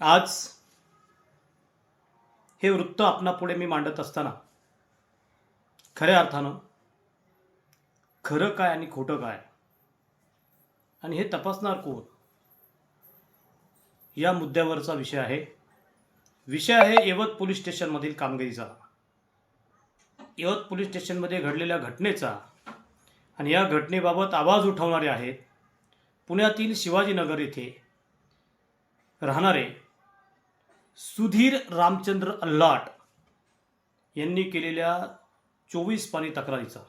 आज हे वृत्त आपणापुढे मी मांडत असताना खऱ्या अर्थानं खरं काय आणि खोटं काय? आणि हे तपासणार कोण? या मुद्द्यावरचा विषय आहे. विषय आहे यवत पोलीस स्टेशनमधील कामगिरीचा. यवत पोलीस स्टेशनमध्ये घडलेल्या घटनेचा. आणि या घटनेबाबत आवाज उठवणारे आहेत पुण्यातील शिवाजीनगर येथे राहणारे सुधीर रामचंद्र अल्लाट यांनी केलेल्या चोवीस पाणी तक्रारीचा.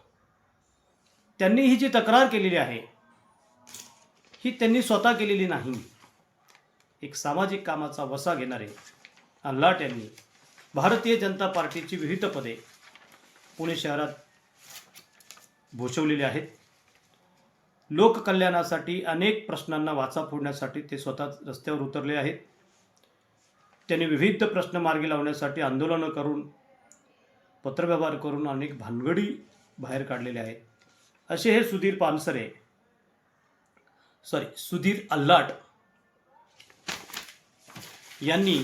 त्यांनी ही जी तक्रार केलेली आहे ही त्यांनी स्वतः केलेली नाही. एक सामाजिक कामाचा वसा घेणारे अल्लाट यांनी भारतीय जनता पार्टीची विविध पदे पुणे शहरात भूषवलेली आहेत. लोककल्याणासाठी अनेक प्रश्नांना वाचा फोडण्यासाठी ते स्वतः रस्त्यावर उतरले आहेत. त्यांनी विविध प्रश्न मार्गी लावण्यासाठी आंदोलनं करून पत्रव्यवहार करून अनेक भानगडी बाहेर काढलेले आहेत. असे हे सुधीर पानसरे सॉरी सुधीर अल्लाट यांनी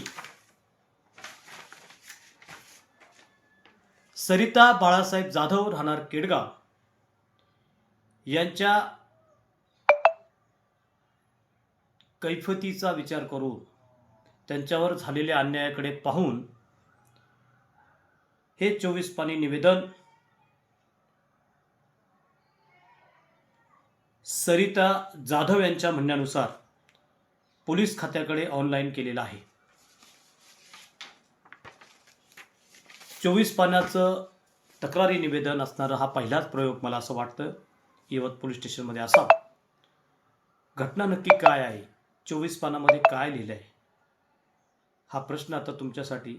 सरिता बाळासाहेब जाधव राहणार केडगाव यांच्या कैफतीचा विचार करून त्यांच्यावर झालेल्या अन्यायाकडे पाहून हे चोवीस पाणी निवेदन सरिता जाधव यांच्या म्हणण्यानुसार पोलीस खात्याकडे ऑनलाईन केलेलं आहे. चोवीस पानाचं तक्रारी निवेदन असणारा हा पहिलाच प्रयोग मला असं वाटतं. यवत पोलीस स्टेशनमध्ये असा घटना नक्की काय आहे? चोवीस पानामध्ये काय लिहिलं आहे हा प्रश्न आता तुमच्यासाठी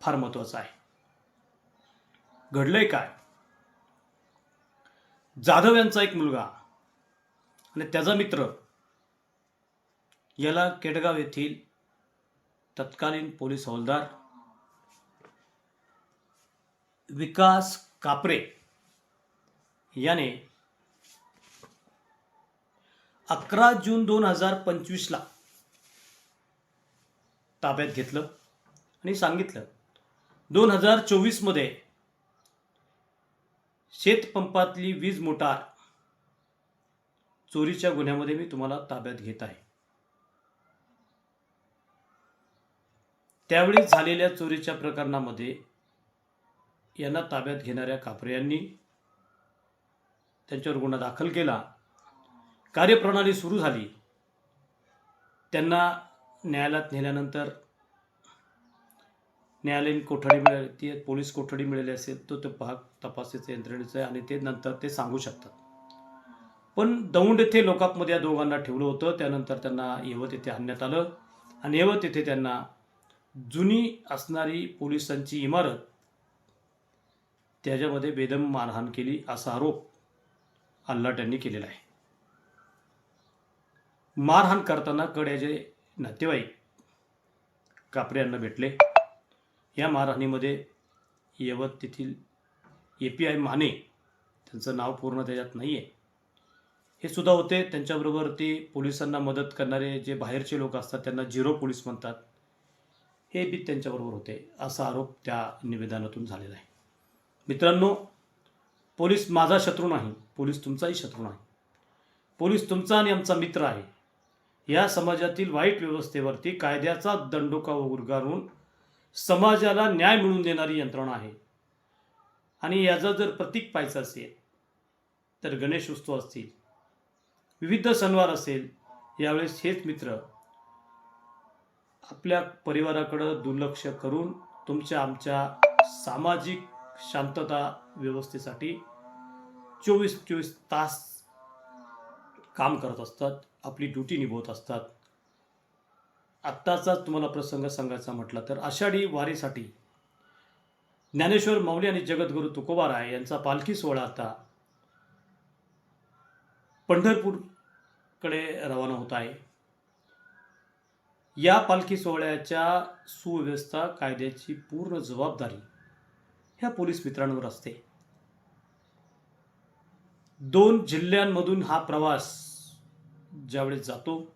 फार महत्त्वाचा आहे. घडलंय काय? जाधव यांचा एक मुलगा आणि त्याचा मित्र याला केडगाव येथील तत्कालीन पोलीस हवालदार विकास कापरे याने अकरा जून दोन हजार पंचवीसला ताब्यात घेतलं आणि सांगितलं. दोन हजार चोवीसमध्ये शेतपंपातली वीज मोटार चोरीच्या गुन्ह्यामध्ये मी तुम्हाला ताब्यात घेत आहे. त्यावेळी झालेल्या चोरीच्या प्रकरणामध्ये यांना ताब्यात घेणाऱ्या कापरे यांनी त्यांच्यावर गुन्हा दाखल केला. कार्यप्रणाली सुरू झाली. त्यांना न्यायालयात नेल्यानंतर न्यायालयीन कोठडी मिळाली ती पोलीस कोठडी मिळाली असेल तर तो भाग तपासायचं यंत्रणेचं आहे आणि ते नंतर ते सांगू शकतात. पण दौंड येथे लोकांमध्ये या दोघांना ठेवलं होतं त्यानंतर त्यांना यवत येथे आणण्यात आलं आणि यवत येथे त्यांना जुनी असणारी पोलिसांची इमारत त्याच्यामध्ये बेदम मारहाण केली असा आरोप अल्लाट यांनी केलेला आहे. मारहाण करताना कड्याचे नातेवाईक कापरे यांना भेटले. या मारहाणीमध्ये यवत तेथील ए पी आय माने त्यांचं नाव पूर्ण त्याच्यात नाही आहे हे सुद्धा होते. त्यांच्याबरोबर ते पोलिसांना मदत करणारे जे बाहेरचे लोक असतात त्यांना झिरो पोलीस म्हणतात. हे बी त्यांच्याबरोबर होते. असा आरोप त्या निवेदनातून झालेला आहे. मित्रांनो पोलीस माझा शत्रू नाही. पोलीस तुमचाही शत्रू नाही. पोलीस तुमचा आणि आमचा मित्र आहे. या समाजातील वाईट व्यवस्थेवरती कायद्याचा दंडोका उगारून समाजाला न्याय मिळवून देणारी यंत्रणा आहे. आणि याचा जर प्रतीक पाहायचं असेल तर गणेश उत्सव असतील विविध सणवार असेल यावेळेस हेच मित्र आपल्या परिवाराकडं दुर्लक्ष करून तुमच्या आमच्या सामाजिक शांतता व्यवस्थेसाठी चोवीस चोवीस तास काम करत असतात. आपली ड्युटी निभवत असतात. आत्ताचाच तुम्हाला प्रसंग सांगायचा म्हटला तर आषाढी वारीसाठी ज्ञानेश्वर माऊली आणि जगद्गुरू तुकोबाराय यांचा पालखी सोहळा आता पंढरपूरकडे रवाना होत आहे. या पालखी सोहळ्याच्या सुव्यवस्था कायद्याची पूर्ण जबाबदारी ह्या पोलीस मित्रांवर असते. दोन जिल्ह्यांमधून हा प्रवास ज्यावेळेस जातो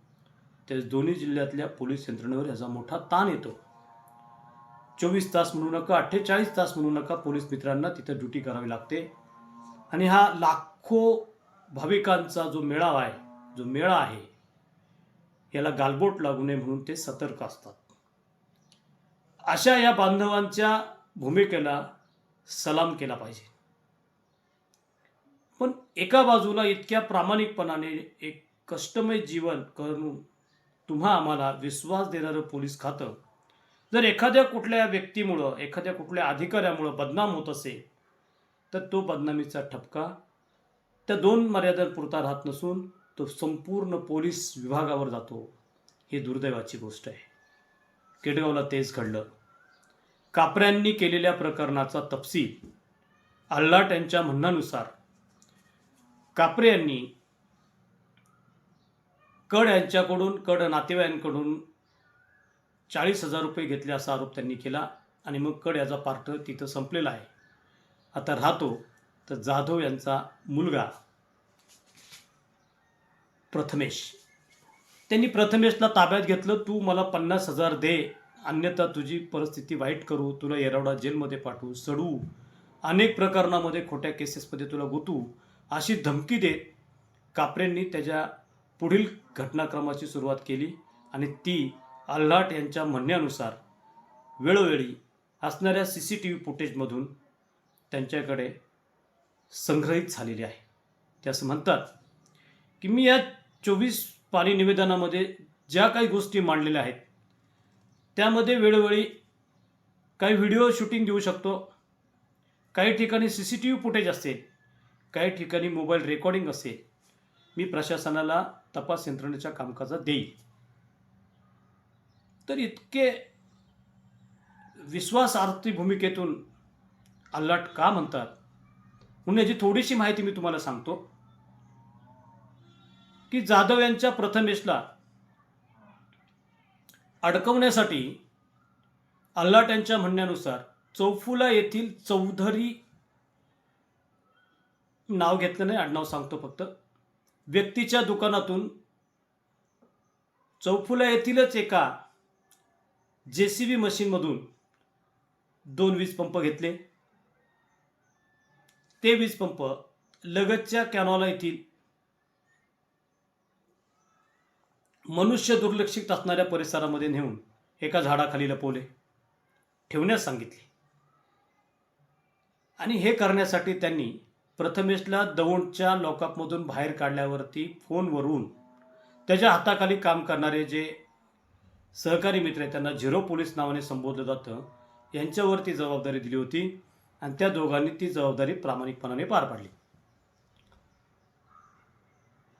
त्या दोन्ही जिल्ह्यातल्या पोलीस यंत्रणेवर याचा मोठा ताण येतो. चोवीस तास म्हणू नका अठ्ठेचाळीस तास म्हणू नका पोलीस मित्रांना तिथं ड्युटी करावी लागते. आणि हा लाखो भाविकांचा जो मेळावा आहे जो मेळा आहे याला गालबोट लागू नये म्हणून ते सतर्क असतात. अशा या बांधवांच्या भूमिकेला सलाम केला पाहिजे. पण एका बाजूला इतक्या प्रामाणिकपणाने एक कष्टमय जीवन करून तुम्हा आम्हाला विश्वास देणारं पोलीस खातं. जर एखाद्या कुठल्या व्यक्तीमुळं एखाद्या कुठल्या अधिकाऱ्यामुळं बदनाम होत असेल तर तो बदनामीचा ठपका त्या दोन मर्यादांपुरता राहत नसून तो संपूर्ण पोलीस विभागावर जातो. ही दुर्दैवाची गोष्ट आहे. केडगावला तेच घडलं. कापऱ्यांनी केलेल्या प्रकरणाचा तपशील अल्लाट यांच्या म्हणण्यानुसार कापरे यांनी कड यांच्याकडून कड नातेवाईकांकडून चाळीस हजार रुपये घेतले असा आरोप त्यांनी केला आणि मग कड याचा पार्ट तिथं संपलेला आहे. आता राहतो तर जाधव यांचा मुलगा प्रथमेश. त्यांनी प्रथमेशला ताब्यात घेतलं तू मला पन्नास हजार दे अन्यथा तुझी परिस्थिती वाईट करू तुला येरवडा जेलमध्ये पाठवू सडू अनेक प्रकरणामध्ये खोट्या केसेसमध्ये तुला गुतू अशी धमकी देत कापरेंनी त्याच्या पुढील घटनाक्रमाची सुरुवात केली आणि ती आल्हाट यांच्या म्हणण्यानुसार वेळोवेळी असणाऱ्या सी सी टी व्ही फुटेजमधून त्यांच्याकडे संग्रहित झालेली आहे. ते असं म्हणतात की मी या चोवीस पाणी निवेदनामध्ये ज्या काही गोष्टी मांडलेल्या आहेत त्यामध्ये वेळोवेळी काही व्हिडिओ शूटिंग देऊ शकतो. काही ठिकाणी C C T V footage असेल काही ठिकाणी मोबाईल रेकॉर्डिंग असेल मी प्रशासनाला तपास यंत्रणेच्या कामकाजात देईल तर इतके विश्वासार्थी भूमिकेतून अल्लाट का म्हणतात? म्हणून याची थोडीशी माहिती मी तुम्हाला सांगतो. की जाधव यांच्या प्रथमेशला अडकवण्यासाठी अल्लाट यांच्या म्हणण्यानुसार चौफुला येथील चौधरी नाव घेतलं नाही आडनाव सांगतो फक्त. व्यक्तीच्या दुकानातून चौफुला येथीलच एका जे सी बी मशीनमधून दोन वीज पंप घेतले. ते वीज पंप लगतच्या कॅनॉला येथील मनुष्य दुर्लक्षित असणाऱ्या परिसरामध्ये नेऊन एका झाडाखाली लपवले ठेवण्यास सांगितले. आणि हे करण्यासाठी त्यांनी प्रथमेशला दौंडच्या लॉकअपमधून बाहेर काढल्यावरती फोनवरून त्याच्या हाताखाली काम करणारे जे सहकारी मित्र आहेत त्यांना झिरो पोलीस नावाने संबोधलं जातं. यांच्यावरती जबाबदारी दिली होती आणि त्या दोघांनी ती जबाबदारी प्रामाणिकपणाने पार पाडली.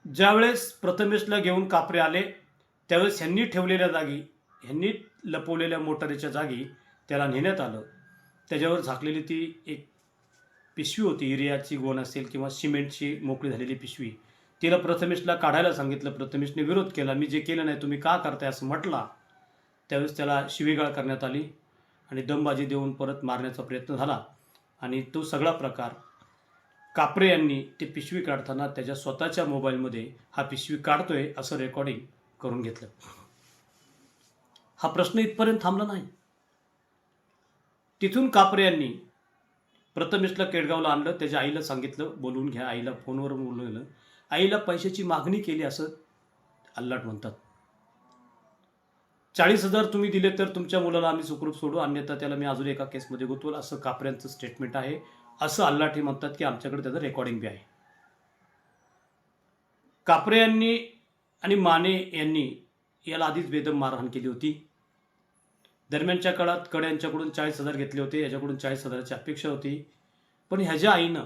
ज्यावेळेस प्रथमेशला घेऊन कापरे आले त्यावेळेस ह्यांनी ठेवलेल्या जागी ह्यांनी लपवलेल्या मोटारीच्या जागी त्याला नेण्यात आलं. त्याच्यावर झाकलेली ती एक पिशवी होती युरियाची गोण असेल किंवा सिमेंटची मोकळी झालेली पिशवी. तिला प्रथमेशला काढायला सांगितलं. प्रथमेशने विरोध केला. मी जे केलं नाही तुम्ही का करताय? असं म्हटला. त्यावेळेस त्याला शिवीगाळ करण्यात आली आणि दमबाजी देऊन परत मारण्याचा प्रयत्न झाला. आणि तो सगळा प्रकार कापरे यांनी ती पिशवी काढताना त्याच्या स्वतःच्या मोबाईलमध्ये हा पिशवी काढतोय असं रेकॉर्डिंग करून घेतलं. हा प्रश्न इथपर्यंत थांबला नाही. तिथून कापरे यांनी प्रथमेशला केडगावला आणलं त्याच्या आईला सांगितलं बोलवून घ्या आईला फोनवर बोलवलं आईला पैशाची मागणी केली असं अल्लाट म्हणतात. चाळीस हजार तुम्ही दिले तर तुमच्या मुलाला आम्ही सुखरूप सोडू अन्यथा त्याला मी अजून एका केसमध्ये गुतवल असं कापऱ्यांचं स्टेटमेंट आहे. असं अल्लाट हे म्हणतात की आमच्याकडे त्याचं रेकॉर्डिंग बी आहे. कापरे यांनी आणि माने यांनी याला आधीच बेदम मारहाण केली होती. दरम्यानच्या काळात कड यांच्याकडून चाळीस हजार घेतले होते याच्याकडून चाळीस हजाराची अपेक्षा होती. पण ह्याच्या आईनं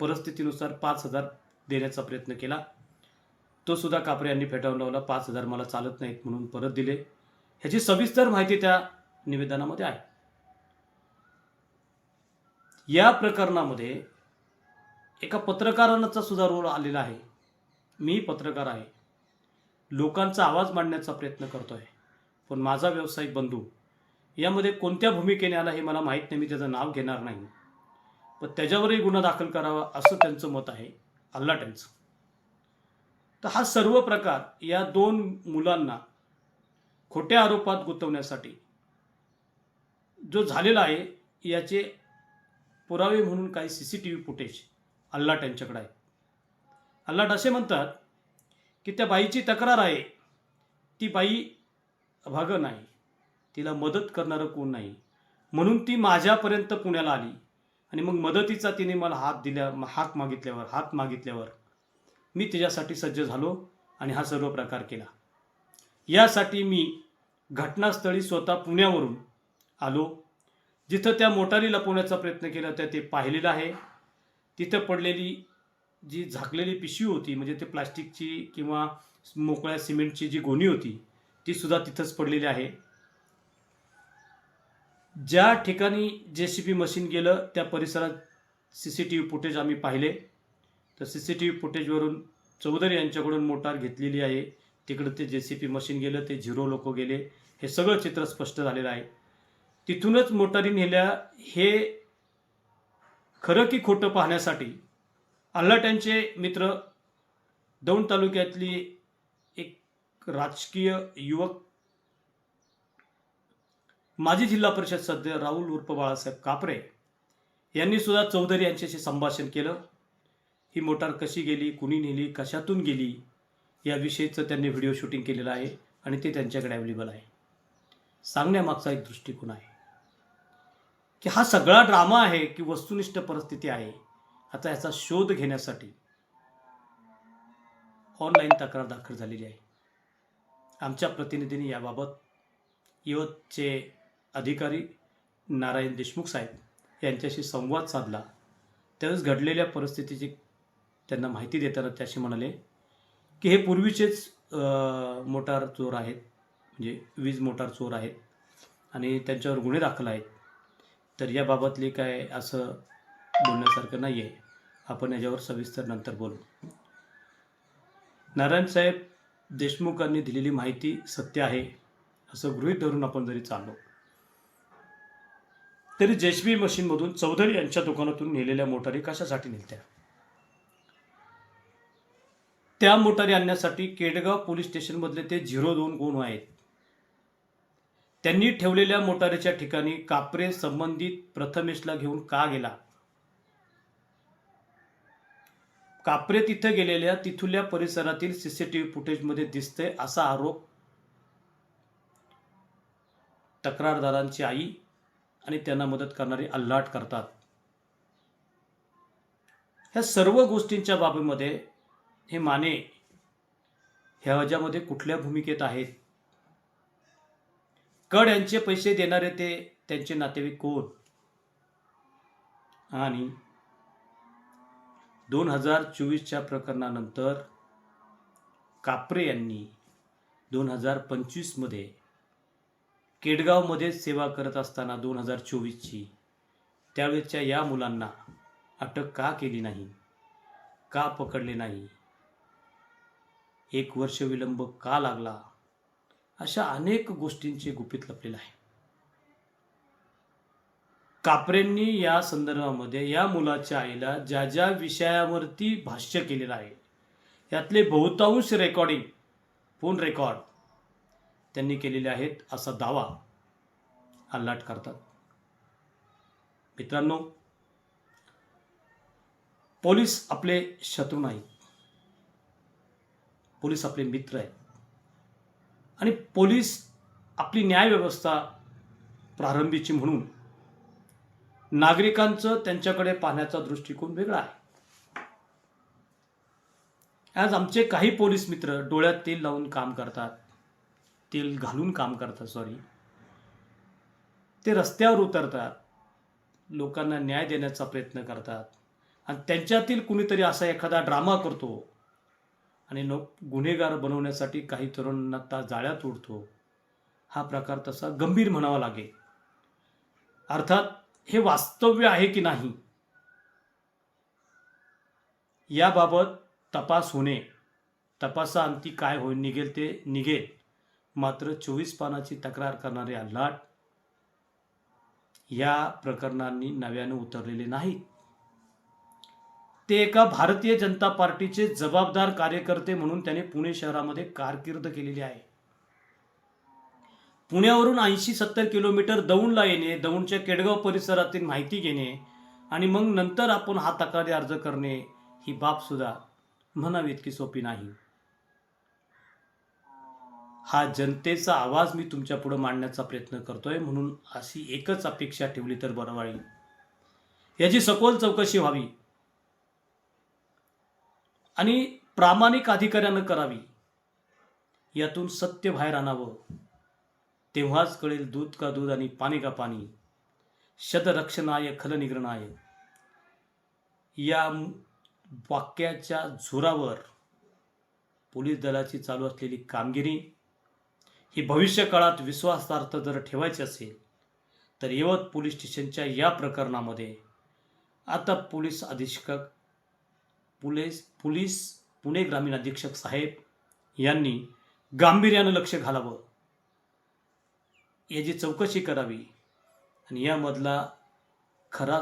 परिस्थितीनुसार पाच हजार देण्याचा प्रयत्न केला तो सुद्धा कापरे यांनी फेटाळून लावला. पाच हजार मला चालत नाहीत म्हणून परत दिले. ह्याची सविस्तर माहिती त्या निवेदनामध्ये आहे. या प्रकरणामध्ये एका पत्रकारांचा सुद्धा रोल आलेला आहे. मी पत्रकार आहे. लोकांचा आवाज मांडण्याचा प्रयत्न करतो आहे पण माझा व्यावसायिक बंधू यामध्ये कोणत्या भूमिकेने आला हे मला माहीत नाही मी त्याचं नाव घेणार नाही. पण त्याच्यावरही गुन्हा दाखल करावा असं त्यांचं मत आहे अल्लाट यांचं तर हा सर्व प्रकार या दोन मुलांना खोट्या आरोपात गुंतवण्यासाठी जो झालेला आहे याचे पुरावे म्हणून काही C C T V footage Allat यांच्याकडे आहे. अल्लाट असे म्हणतात की त्या बाईची तक्रार आहे ती बाई अभागन नाही. तिला मदत करणारं कोण नाही. म्हणून ती माझ्यापर्यंत पुण्याला आली. आणि मग मदतीचा तिने मला हात दिल्या हात मागितल्यावर हात मागितल्यावर मी तिच्यासाठी सज्ज झालो आणि हा सर्व प्रकार केला. यासाठी मी घटनास्थळी स्वतः पुण्यावरून आलो. जिथं त्या मोटारी लपवण्याचा प्रयत्न केला त्या ते पाहिलेलं आहे. तिथं पडलेली जी झाकलेली पिशवी होती म्हणजे ते प्लास्टिकची किंवा मोकळ्या सिमेंटची जी गोणी होती ती सुद्धा तिथंच पडलेली आहे. ज्या ठिकाणी जे सी पी मशीन गेलं त्या परिसरात C C T V footage आम्ही पाहिले. तर सी सी टी व्ही फुटेजवरून चौधरी यांच्याकडून मोटार घेतलेली आहे. तिकडं ते जे सी पी मशीन गेलं ते झिरो लोक गेले. हे सगळं चित्र स्पष्ट झालेलं आहे. तिथूनच मोटारी नेल्या. हे खरं की खोटं पाहण्यासाठी अल्लाट्यांचे मित्र दौंड तालुक्यातली एक राजकीय युवक माजी जिल्हा परिषद सदस्य राहुल उर्फ बाळासाहेब कापरे यांनी सुद्धा चौधरी यांच्याशी संभाषण केलं. ही मोटार कशी गेली कुणी नेली कशातून गेली याविषयीचं त्यांनी व्हिडिओ शूटिंग केलेलं आहे आणि ते त्यांच्याकडे अवेलेबल आहे. सांगण्यामागचा एक दृष्टिकोन आहे की हा सगळा ड्रामा आहे की वस्तुनिष्ठ परिस्थिती आहे आता याचा शोध घेण्यासाठी ऑनलाईन तक्रार दाखल झालेली आहे. आमच्या प्रतिनिधींनी याबाबत यवतचे अधिकारी नारायण देशमुख साहेब यांच्याशी संवाद साधला. त्यावेळेस घडलेल्या परिस्थितीची त्यांना माहिती देताना त्याशी म्हणाले की हे पूर्वीचेच मोटार चोर आहेत. म्हणजे वीज मोटार चोर आहेत आणि त्यांच्यावर गुन्हे दाखल आहेत. तर याबाबतले काय असं बोलण्यासारखं नाही आहे आपण याच्यावर सविस्तर नंतर बोलू. नारायण साहेब देशमुखांनी दिलेली माहिती सत्य आहे असं गृहीत धरून आपण जरी चाललो तरी जेशबी मशीनमधून चौधरी यांच्या दुकानातून नेलेल्या मोटारी कशासाठी नेलत्या? त्या मोटारी आणण्यासाठी केडगाव पोलीस स्टेशनमधले ते झिरो दोन गुण आहेत? त्यांनी ठेवलेल्या मोटारीच्या ठिकाणी कापरे संबंधित प्रथमेशला घेऊन का गेला? कापरे तिथे गेलेल्या तिथुल्या परिसरातील सीसीटीव्ही फुटेजमध्ये दिसतंय असा आरोप तक्रारदारांची आई आणि त्यांना मदत करणारी अल्लाट करतात. ह्या सर्व गोष्टींच्या बाबीमध्ये हे माने ह्या ह्याच्यामध्ये कुठल्या भूमिकेत आहेत? कड यांचे पैसे देणारे ते त्यांचे नातेवाईक कोण? आणि दोन हजार चोवीसच्या प्रकरणानंतर कापरे यांनी दोन हजार पंचवीसमध्ये केडगावमध्ये सेवा करत असताना दोन हजार चोवीसची. त्यावेळच्या या मुलांना अटक का केली नाही? का पकडले नाही? एक वर्ष विलंब का लागला? अशा अनेक गोष्टींचे गुपित लपलेलं आहे. कापरेंनी या संदर्भामध्ये या मुलाच्या आईला ज्या ज्या विषयावरती भाष्य केलेलं आहे यातले बहुतांश रेकॉर्डिंग फोन रेकॉर्ड त्यांनी केलेले आहेत असा दावा अल्लाट करतात. मित्रांनो पोलीस आपले शत्रू नाहीत. पोलीस आपले मित्र आहेत. आणि पोलीस आपली न्यायव्यवस्था प्रारंभीची म्हणून नागरिकांचं त्यांच्याकडे पाहण्याचा दृष्टिकोन वेगळा आहे. आज आमचे काही पोलीस मित्र डोळ्यात तेल लावून काम करतात. तेल घालून काम करतात सॉरी ते रस्त्यावर उतरतात. लोकांना न्याय देण्याचा प्रयत्न करतात. आणि त्यांच्यातील कुणीतरी असा एखादा ड्रामा करतो. आणि नो गुन्हेगार बनवण्यासाठी काही तरुणांना ता जाळ्यात उडतो हा प्रकार तसा गंभीर म्हणावा लागेल. अर्थात हे वास्तव्य आहे की नाही? याबाबत तपास होणे. तपासाअंती काय होईल निघेल ते निघेल. मात्र चोवीस पानाची तक्रार करणाऱ्या लाट या प्रकरणांनी नव्याने उतरलेले नाहीत. ते एका भारतीय जनता पार्टीचे जबाबदार कार्यकर्ते म्हणून त्याने पुणे शहरामध्ये कारकीर्द केलेली आहे. पुण्यावरून ऐंशी सत्तर किलोमीटर दौंडला येणे दौंडच्या केडगाव परिसरातील माहिती घेणे आणि मग नंतर आपण हा तक्रारी अर्ज करणे ही बाबसुद्धा म्हणावी इतकी सोपी नाही. हा जनतेचा आवाज मी तुमच्यापुढे मांडण्याचा प्रयत्न करतोय म्हणून अशी एकच अपेक्षा ठेवली तर बरं वाईल याची सखोल चौकशी व्हावी. आणि प्रामाणिक अधिकाऱ्यानं करावी. यातून सत्य बाहेर आणावं. तेव्हाच कळेल दूध का दूध आणि पाणी का पाणी. शतरक्षणाय खलनिग्रणाय या वाक्याच्या जोरावर पोलीस दलाची चालू असलेली कामगिरी ही भविष्य काळात विश्वासार्थ जर ठेवायची असेल तर यवत पोलीस स्टेशनच्या या प्रकरणामध्ये आता पोलीस अधीक्षक पोलीस पोलीस पुणे ग्रामीण अधीक्षक साहेब यांनी गांभीर्यानं लक्ष घालावं. याची चौकशी करावी आणि यामधला खरा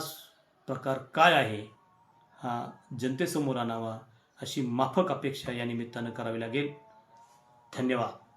प्रकार काय आहे हा जनतेसमोर आणावा अशी माफक अपेक्षा या निमित्तानं करावी लागेल. धन्यवाद.